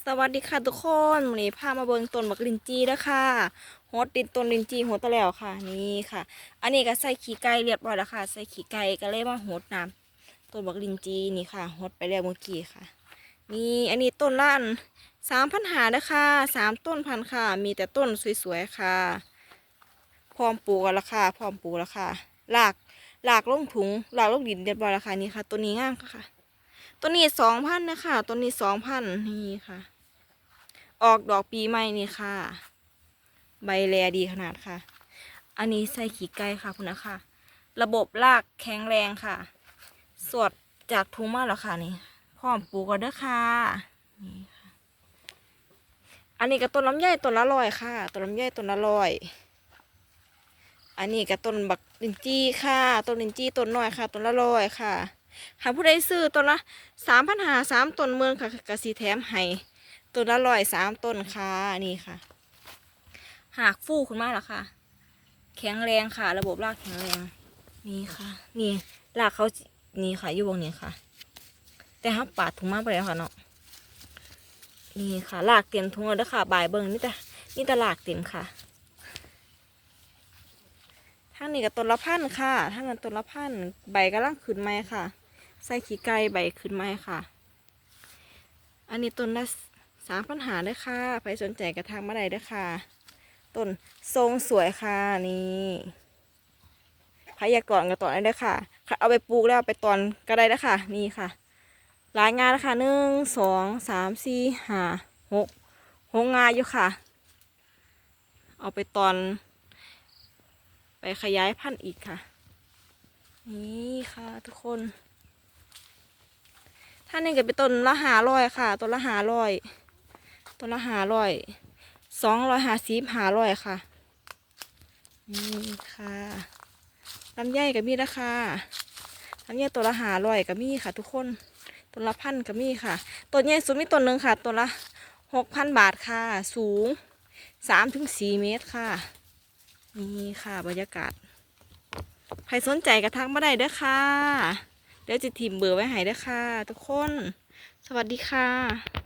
สวัสดีค่ะทุกคนวันนี้พามาเบิงต้นบักลินจีแล้วค่ะโฮดติดต้นลินจีโฮดตะแล้วค่ะ นี่ค่ะ อันนี้ก็ใส่ขี้ไก่เรียบร้อยแล้วค่ะ ใส่ขี้ไก่ก็เลยมาโฮดน้ำต้นบักลินจีนี่ค่ะโฮดไปแล้วเมื่อกี้ค่ะ นี่อันนี้ต้นล้านสามพันหาแล้วค่ะสามต้นพันค่ะ มีแต่ต้นสวยๆค่ะพร้อมปลูกกันแล้วค่ะพร้อมปลูกแล้วค่ะหลากหลากลงถุงหลากลงดินเรียบร้อยแล้วค่ะนี่ค่ะ ตัวนี้ง่ามค่ะ ตัวนี้สองพันนะคะตัวนี้สองพันนี่ค่ะ ออกดอกปีใหม่นี่ค่ะ ใบแลดีขนาดค่ะ อันนี้ใส่ขี้ไก่ค่ะคุณนะคะ ระบบรากแข็งแรงค่ะสวดจากทุ่งมาแล้วค่ะนี่พร้อมปลูกกันเด้อค่ะนี่ค่ะ อันนี้ก็ต้นลำไยต้นละร้อยค่ะต้นลำไยต้นละร้อยอันนี้ก็ต้นบักลินจี้ค่ะ ต้นลินจี้ต้นน้อยค่ะ ต้นละร้อยค่ะ หากผู้ใดซื้อต้นละสามพันหาสามต้นเมืองค่ะกสีแถมให้ต้นละร้อยสามต้นค่ะนี่ค่ะ หากฟูขึ้นมาแล้วค่ะ แข็งแรงค่ะ ระบบรากแข็งแรงนี่ค่ะ นี่รากเขานี่ค่ะอยู่วงนี้ค่ะ แต่ห้าปาดถุงมากไปแล้วค่ะเนาะนี่ค่ะรากเต็มถุงแล้วเด้อค่ะบายเบิ้งนี่แต่นี่แต่รากเต็มค่ะทางนี้ก็ต้นละพันค่ะทางนั้นต้นละพันใบกำลังขึ้นไม้ค่ะ ใส่ขี้ไก่ใบขึ้นไม้ค่ะ อันนี้ต้นละสามปัญหาเด้อค่ะใครสนใจกระทางมาไดเด้อค่ะ ต้นทรงสวยค่ะนี่พยากรณ์กับตอนได้เด้อค่ะ เอาไปปลูกแล้วเอาไปตอนก็ได้เด้อค่ะ นี่ค่ะรายงานนะคะหนึ่งสองสามสี่ห้าหกหกงานอยู่ค่ะ เอาไปตอนไปขยายพันธุ์อีกค่ะ นี่ค่ะทุกคน ท่านนี้ก็เป็นต้นละหาร้อยค่ะ ต้นละหาร้อยต้นละหาร้อยสองร้อยหาสิบหาร้อยค่ะ นี่ค่ะลำไยกับมีราคาลำไยตัวละหาร้อยกับมีค่ะ ทุกคนต้นละพันกับมีค่ะต้นใหญ่สุดมีต้นหนึ่งค่ะต้นละหกพันบาทค่ะ สูงสามถึงสี่เมตรค่ะ นี่ค่ะบรรยากาศ ใครสนใจกระทักมาได้เด้อค่ะ ดี๋ยวจะทีมเบอร์ไว้ให้ด้อค่ะ ทุกคน สวัสดีค่ะ